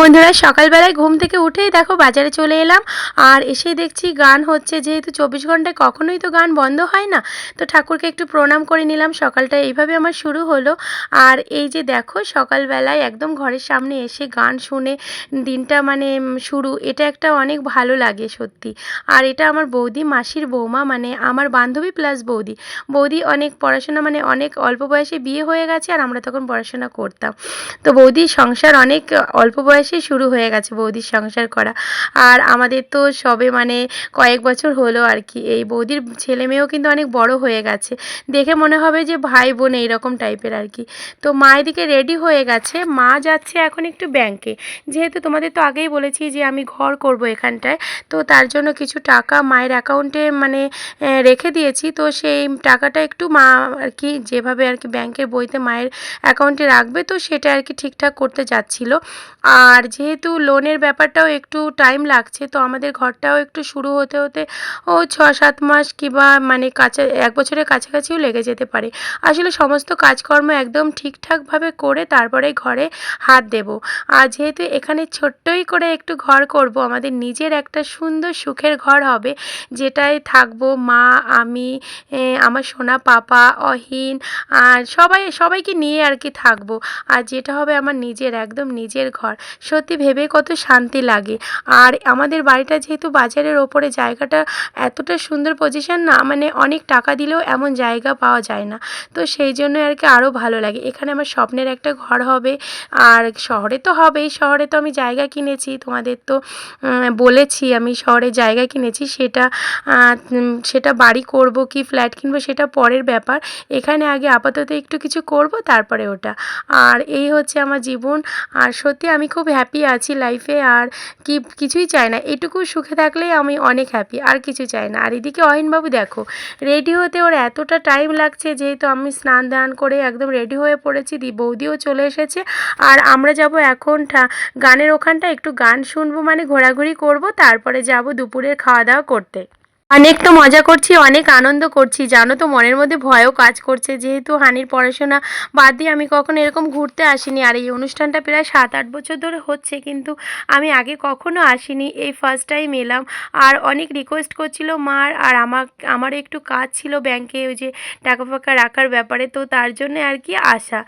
বন্ধুরা, সকালবেলায় ঘুম থেকে উঠেই দেখো বাজারে চলে এলাম। আর এসেই দেখছি গান হচ্ছে, যেহেতু চব্বিশ ঘন্টায় কখনোই তো গান বন্ধ হয় না, তো ঠাকুরকে একটু প্রণাম করে নিলাম। সকালটা এইভাবে আমার শুরু হলো। আর এই যে দেখো, সকালবেলায় একদম ঘরের সামনে এসে গান শুনে দিনটা মানে শুরু, এটা একটা অনেক ভালো লাগে সত্যি। আর এটা আমার বৌদি, মাসির বৌমা মানে আমার বান্ধবী প্লাস বৌদি। বৌদি অনেক পড়াশোনা মানে অনেক অল্প বয়সে বিয়ে হয়ে গেছে, আর আমরা তখন পড়াশোনা করতাম। তো বৌদির সংসার অনেক অল্প বয়সেই শুরু হয়ে গেছে বৌদির সংসার করা। আর আমাদের তো সবে মানে কয়েক বছর হলো আর কি। এই বৌদির ছেলে মেয়েও কিন্তু অনেক বড় হয়ে গেছে। দেখে মনে হবে যে ভাই বোন এইরকম টাইপের আর কি। তো মা এদিকে রেডি হয়ে গেছে। মা যাচ্ছে এখন একটু ব্যাংকে যেহেতু তোমাদের তো আগেই বলেছি যে আমি ঘর করব এখানটায়, তো তার জন্য কিছু টাকা মায়ের অ্যাকাউন্টে মানে রেখে দিয়েছি। তো সেই টাকাটা একটু মা আর কি যেভাবে আর কি ব্যাংকের বইতে মায়ের অ্যাকাউন্টে রাখবে, তো সেটা আর কি ঠিকঠাক করতে যাচ্ছিল। আর যেহেতু লোনের ব্যাপারটাও একটু টাইম লাগছে, তো আমাদের ঘরটাও একটু শুরু হতে হতে, ও ছ সাত মাস কিংবা মানে কাছা, এক বছরের কাছাকাছিও লেগে যেতে পারে। আসলে সমস্ত কাজকর্ম একদম ঠিকঠাকভাবে করে তারপরে ঘরে হাত দেব। আর যেহেতু এখানে ছোট্টই করে একটু ঘর করব, আমাদের নিজের একটা সুন্দর সুখের ঘর হবে, যেটায় থাকব মা, আমি আমার সোনা পাপা, অহিন, আর সবাই, সবাইকে নিয়ে আর কি থাকব। আর যেটা হবে আমার নিজের, একদম নিজের ঘর। সত্যি ভেবে কত শান্তি লাগে। আর আমাদের বাড়িটা যেহেতু বাজারের ওপরে, জায়গাটা এতটা সুন্দর পজিশন না মানে অনেক টাকা দিলেও এমন জায়গা পাওয়া যায় না। তো সেই জন্য আর কি আরও ভালো লাগে। এখানে আমার স্বপ্নের একটা ঘর হবে। আর শহরে তো হবেই। শহরে তো আমি জায়গা কিনেছি। তোমাদের তো বলেছি আমি শহরে জায়গা কিনেছি। সেটা সেটা বাড়ি করব কি ফ্ল্যাট কিনবো সেটা পরের ব্যাপার। এখানে আগে আপাতত একটু কিছু করব, তারপরে ওটা। আর এই হচ্ছে আমার জীবন। আর সত্যি আমি খুব হ্যাপি আছি লাইফে আর কি, কিছুই চাই না। এটুকু সুখে থাকলেই আমি অনেক হ্যাপি আর কিছু চাই না। আর এদিকে অহিনবাবু দেখো রেডি হতে ওর এতটা টাইম লাগছে যেহেতু আমি স্নান দান করে একদম রেডি হয়ে পড়েছি, দি বৌদিও চলে এসেছে। আর আমরা যাব এখন গানের ওখানটা একটু গান শুনব মানে ঘোরাঘুরি করব, তারপরে যাব দুপুরের খাওয়া দাওয়া করতে। অনেক তো মজা করছি, অনেক আনন্দ করছি। জানো তো, মনের মধ্যে ভয়ও কাজ করছে। যেহেতু হানির পড়াশোনা বাদ দিয়ে আমি কখনো এরকম ঘুরতে আসিনি। আর এই অনুষ্ঠানটা প্রায় সাত আট বছর ধরে হচ্ছে, কিন্তু আমি আগে কখনো আসিনি। এই ফার্স্ট টাইম এলাম। আর অনেক রিকোয়েস্ট করছিল মার, আর আমার আমারও একটু কাজ ছিল ব্যাংকে ওই যে টাকা ফাকা রাখার ব্যাপারে। তো তার জন্য আর কি আসা।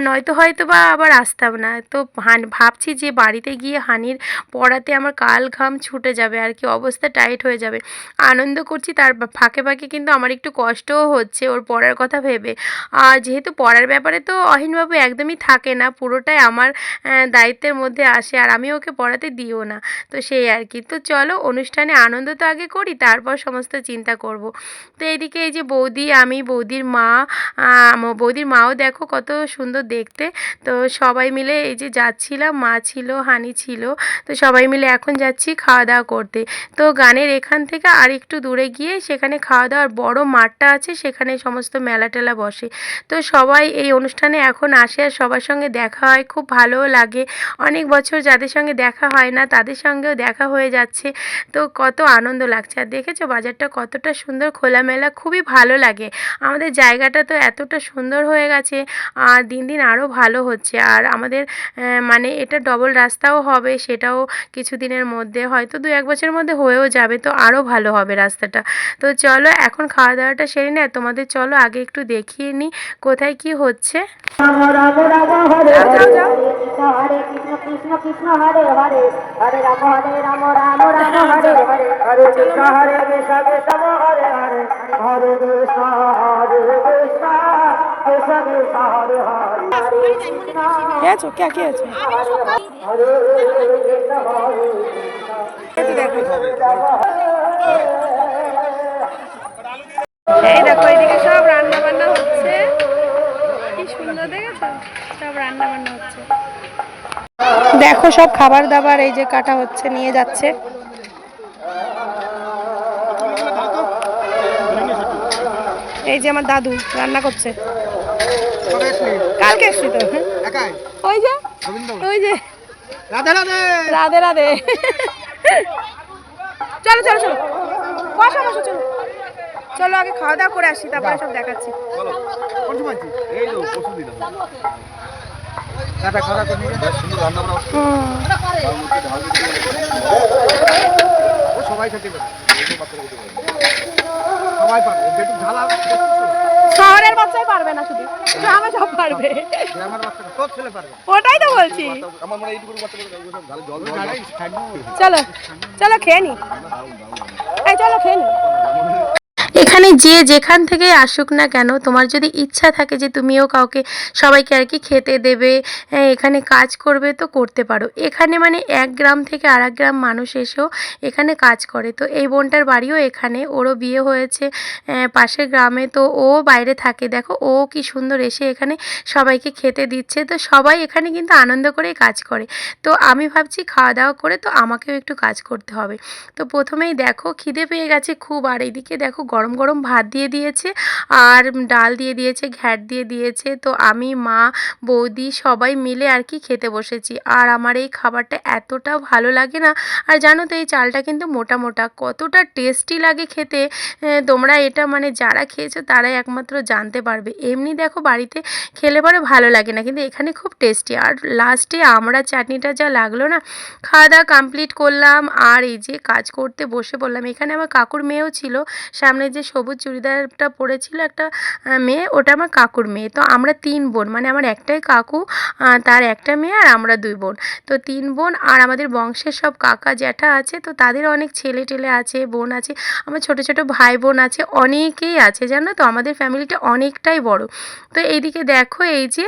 নয়তো হয়তো বা আবার আসতাম না। তো হান- ভাবছি যে বাড়িতে গিয়ে হানির পড়াতে আমার কাল ঘাম ছুটে যাবে। আর কি অবস্থা টাইট হয়ে যাবে। আনন্দ করছি, তার ফাঁকে ফাঁকে কিন্তু আমার একটু কষ্টও হচ্ছে ওর পড়ার কথা ভেবে। আর যেহেতু পড়ার ব্যাপারে তো অহিনবাবু একদমই থাকে না, পুরোটাই আমার দায়িত্বের মধ্যে আসে আর আমি ওকে পড়াতে দিও না। তো সেই আর কি। তো চলো অনুষ্ঠানে আনন্দ তো আগে করি, তারপর সমস্ত চিন্তা করব। তো এইদিকে এই যে বৌদি, আমি, বৌদির মা, বৌদির মাও দেখো কত সুন্দর দেখতে। তো সবাই মিলে এই যে যাচ্ছিলাম, মা ছিল, হানি ছিল, তো সবাই মিলে এখন যাচ্ছি খাওয়া দাওয়া করতে। তো গানের এখান থেকে আর একটু দূরে গিয়ে সেখানে খাওয়া দাওয়ার বড় মাঠটা আছে, সেখানে সমস্ত মেলা টেলা বসে। তো সবাই এই অনুষ্ঠানে এখন আসে আর সবার সঙ্গে দেখা হয়, খুব ভালোও লাগে। অনেক বছর যাদের সঙ্গে দেখা হয় না, তাদের সঙ্গেও দেখা হয়ে যাচ্ছে। তো কত আনন্দ লাগছে। আর দেখেছ বাজারটা কতটা সুন্দর, খোলামেলা, খুবই ভালো লাগে। আমাদের জায়গাটা তো এতটা সুন্দর হয়ে গেছে, আর দিন দিন আরও ভালো হচ্ছে। আর আমাদের মানে এটা ডবল রাস্তাও হবে, সেটাও কিছুদিনের মধ্যে, হয়তো দু এক বছরের মধ্যে হয়েও যাবে, তো আরও ভালো হবে রাস্তাটা। তো চলো এখন খাওয়া দাওয়াটা সেরে নেয় তোমাদের চলো আগে একটু দেখিয়ে নিই কোথায় কি হচ্ছে। হরে এই দেখো এদিকে সব রান্না বান্না হচ্ছে। কি সুন্দর দেখেছ? সব রান্না বান্না হচ্ছে। দেখো সব খাবার দাবার এই যে কাটা হচ্ছে নিয়ে যাচ্ছে। এই যে আমার দাদু রান্না করছে। কালকে এসছি তো ওই যে ওই যে। রাধে রাধে! রাধে রাধে। চলো চলো চলো। বসো বসো চলো। চলো আগে খাওয়া দাওয়া করে আসি তারপরে সব দেখাচ্ছি। শহরের বাচ্চাই পারবে না শুধু। গ্রামে সব পারবে। ওটাই তো বলছি। আমার মনে হয় চলো চলো খেয়ে নি। এই চলো খেয়ে নি। এখানে যে যেখান থেকে আসুক না কেন, তোমার যদি ইচ্ছা থাকে যে তুমিও কাউকে, সবাইকে আর কি খেতে দেবে এখানে কাজ করবে তো করতে পারো। এখানে মানে এক গ্রাম থেকে আর গ্রাম মানুষ এসেও এখানে কাজ করে। তো এই বোনটার বাড়িও এখানে, ওরও বিয়ে হয়েছে পাশের গ্রামে, তো ও বাইরে থাকে। দেখো, ও কি সুন্দর এসে এখানে সবাইকে খেতে দিচ্ছে। তো সবাই এখানে কিন্তু আনন্দ করেই কাজ করে। তো আমি ভাবছি খাওয়া দাওয়া করে তো আমাকেও একটু কাজ করতে হবে। তো প্রথমেই দেখো, খিদে পেয়ে গেছে খুব। আর এইদিকে দেখো গরম গরম ভাত দিয়ে দিয়েছে আর ডাল দিয়ে দিয়েছে, ঘ্যাট দিয়ে দিয়েছে। তো আমি, মা, বৌদি সবাই মিলে আর কি খেতে বসেছি। আর আমার এই খাবারটা এতটা ভালো লাগে না। আর জানো তো এই চালটা কিন্তু মোটা মোটা, কতটা টেস্টি লাগে খেতে। তোমরা এটা মানে যারা খেয়েছো তারাই একমাত্র জানতে পারবে। এমনি দেখো বাড়িতে খেলে পরে ভালো লাগে না, কিন্তু এখানে খুব টেস্টি। আর লাস্টে আমরা চাটনিটা যা লাগল না, খাওয়া দাওয়া কমপ্লিট করলাম। আর এই যে কাজ করতে বসে পড়লাম, এখানে আমার কাকুর মেয়েও ছিল, সামনে যে সবুজ চুড়িদারটা পরেছিল একটা মেয়ে, ওটা আমার কাকুর মেয়ে। তো আমরা তিন বোন মানে আমার একটাই কাকু তার একটা মেয়ে আর আমরা দুই বোন। তো তিন বোন আর আমাদের বংশের সব কাকা জ্যাঠা আছে, তো তাদের অনেক ছেলে টেলে আছে, বোন আছে, আমার ছোট ছোট ভাই বোন আছে, অনেকেই আছে, জানো তো? আমাদের ফ্যামিলিটা অনেকটাই বড়। তো এইদিকে দেখো এই যে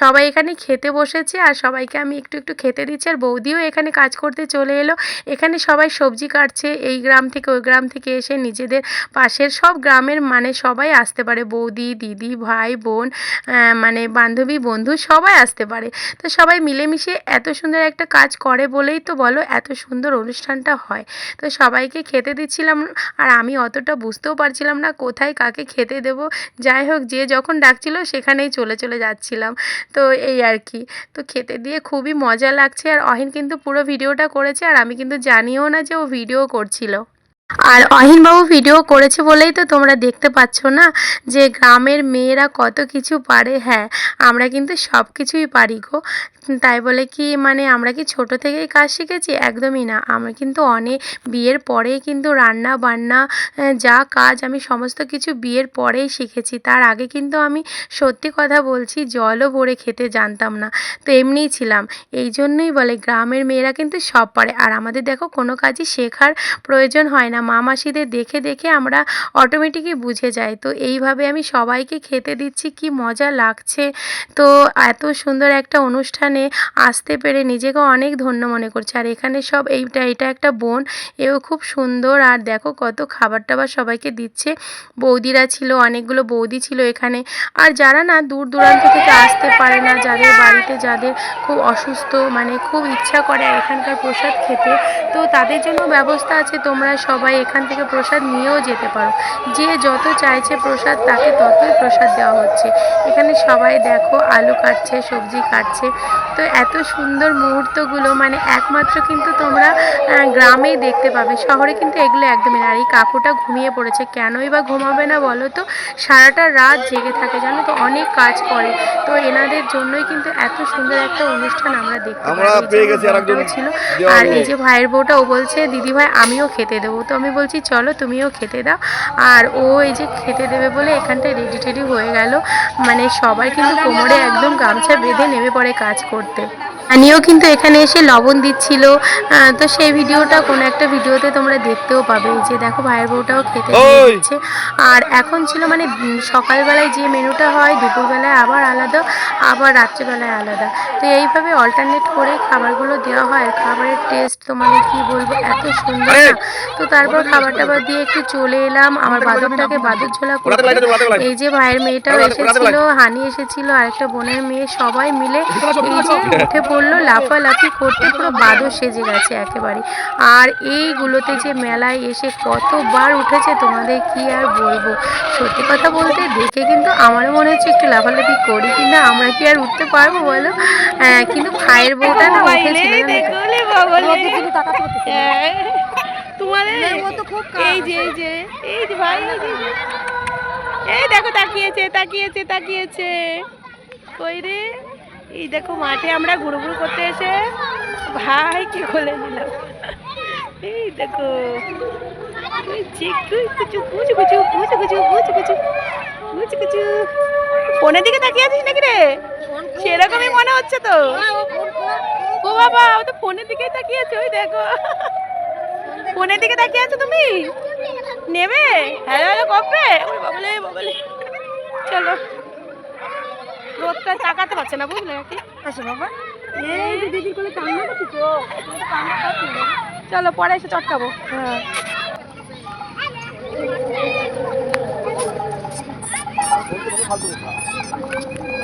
সবাই এখানে খেতে বসেছে আর সবাইকে আমি একটু একটু খেতে দিচ্ছি আর বৌদিও এখানে কাজ করতে চলে এলো। এখানে সবাই সবজি কাটছে, এই গ্রাম থেকে ওই গ্রাম থেকে এসে নিজেদের পাশের সব গ্রামের মানে সবাই আসতে পারে। বৌদি, দিদি, ভাই, বোন মানে বান্ধবী, বন্ধু সবাই আসতে পারে। তো সবাই মিলেমিশে এত সুন্দর একটা কাজ করে বলেই তো বলো এত সুন্দর অনুষ্ঠানটা হয়। তো সবাইকে খেতে দিচ্ছিলাম আর আমি অতটা বুঝতেও পারছিলাম না কোথায় কাকে খেতে দেব। যাই হোক, যে যখন ডাকছিল সেখানেই চলে চলে যাচ্ছিলাম। তো এই আর কি। তো খেতে দিয়ে খুবই মজা লাগছে। আর অহিন কিন্তু পুরো ভিডিওটা করেছে আর আমি কিন্তু জানিও না যে ও ভিডিও করছিল। আর অহিনবাবু ভিডিও করেছে বলেই তো তোমরা দেখতে পাচ্ছ না যে গ্রামের মেয়েরা কত কিছু পারে। হ্যাঁ আমরা কিন্তু সব কিছুই পারি গো। তাই বলে কি মানে আমরা কি ছোট থেকেই কাজ শিখেছি? একদমই না। আমি কিন্তু অনেক বিয়ের পরেই কিন্তু রান্না বান্না যা কাজ আমি সমস্ত কিছু বিয়ের পরেই শিখেছি। তার আগে কিন্তু আমি সত্যি কথা বলছি, জলও ভরে খেতে জানতাম না। তো এমনিই ছিলাম। এই জন্যই বলে গ্রামের মেয়েরা কিন্তু সব পারে। আর আমাদের দেখো কোনো কাজই শেখার প্রয়োজন হয় না। মা মাসিদের দেখে দেখে আমরা অটোমেটিকই বুঝে যাই। তো এইভাবে আমি সবাইকে খেতে দিচ্ছি, কি মজা লাগছে। তো এত সুন্দর একটা অনুষ্ঠানে আসতে পেরে নিজেকে অনেক ধন্য মনে করছে। আর এখানে সব এইটা, এটা একটা বোন, এও খুব সুন্দর। আর দেখো কত খাবার টাবার সবাইকে দিচ্ছে। বৌদিরা ছিল, অনেকগুলো বৌদি ছিল এখানে। আর যারা না দূর দূরান্ত থেকে আসতে পারে না, যাদের বাড়িতে যাদের খুব অসুস্থ মানে খুব ইচ্ছা করে এখানকার প্রসাদ খেতে, তো তাদের জন্য ব্যবস্থা আছে। তোমরা সবাই এখান থেকে প্রসাদ নিয়েও যেতে পারো। যে যত চাইছে প্রসাদ তাকে ততই প্রসাদ দেওয়া হচ্ছে। এখানে সবাই দেখো আলু কাটছে সবজি কাটছে। তো এত সুন্দর মুহূর্তগুলো মানে একমাত্র কিন্তু তোমরা গ্রামেই দেখতে পাবে। শহরে কিন্তু এগুলো একদমই না। আর এই কাকুটা ঘুমিয়ে পড়েছে। কেনই বা ঘুমাবে না বলো তো? সারাটা রাত জেগে থাকে জানো তো? অনেক কাজ করে। তো এনাদের জন্যই কিন্তু এত সুন্দর একটা অনুষ্ঠান আমরা দেখতে ছিল। আর এই যে ভাইয়ের বউটা ও বলছে দিদি ভাই আমিও খেতে দেবো। তো আমি বলছি, চলো তুমিও খেতে দাও। আর ও এই যে খেতে দেবে বলে এখানটায় রেডি টেডি হয়ে গেল। মানে সবাই কিন্তু কোমরে একদম গামছা বেঁধে নেমে পড়ে কাজ করতে। আনিও কিন্তু এখানে এসে লবণ দিচ্ছিল। তো সেই ভিডিওটা কোনো একটা ভিডিওতে তোমরা দেখতেও পাবে। যে দেখো ভাইয়ের বউটাও খেতে দিচ্ছে। আর এখন ছিল মানে সকালবেলায় যে মেনুটা হয় দুপুরবেলায় আবার আলাদা আবার রাত্রিবেলায় আলাদা। তো এইভাবে অল্টারনেট করে খাবারগুলো দেওয়া হয়। খাবারের টেস্ট তোমাদের কি বলব এত সুন্দর না। তো তারপর খাবার টাবার দিয়ে একটু চলে এলাম। আমার বাদরটাকে বাদর ঝোলা করতে। এই যে ভাইয়ের মেয়েটাও এসেছিল হানি এসেছিল আরেকটা বোনের মেয়ে সবাই মিলে এই যে উঠে পড়ল লাফালাফি করতে পুরো বাদর সেজে গেছে একেবারে। আর এইগুলোতে যে মেলায় এসে কতবার উঠেছে তোমাদের কি আর বলব? সত্যি কথা বলতে দেখে কিন্তু আমারও মনে হচ্ছে একটু লাফালাফি করি কিন্তু আমরা কি আর উঠতে পারব বলো? হ্যাঁ, কিন্তু ভাইয়ের বউটা না উঠেছিল খুব এই যে এই যে এই যে ভাই এই যে, এই যে। এই দেখো তাকিয়েছে তাকিয়েছে তাকিয়েছে। কই রে? এই দেখো মাঠে আমরা ঘুরঘুর করতে এসে ভাই ভাইকে খোলে নিলাম। এই দেখো ফোনের দিকে তাকিয়ে আছিস নাকি রে? সেরকমই মনে হচ্ছে তো। ও বাবা ও তো ফোনের দিকে তাকিয়ে আছে ওই দেখো। ফোনের দিকে তাকিয়ে আছো তুমি? নেবে হ্যালো হ্যালো কবে বাবলে বাবলে। চলো। রোদটা তাকাতে পারছে না বুঝলে নাকি? আসো বাবা। এই যে দিদির কোলে কান্না করছিস চলো পরে এসে চটকাবো। হ্যাঁ। ফালতু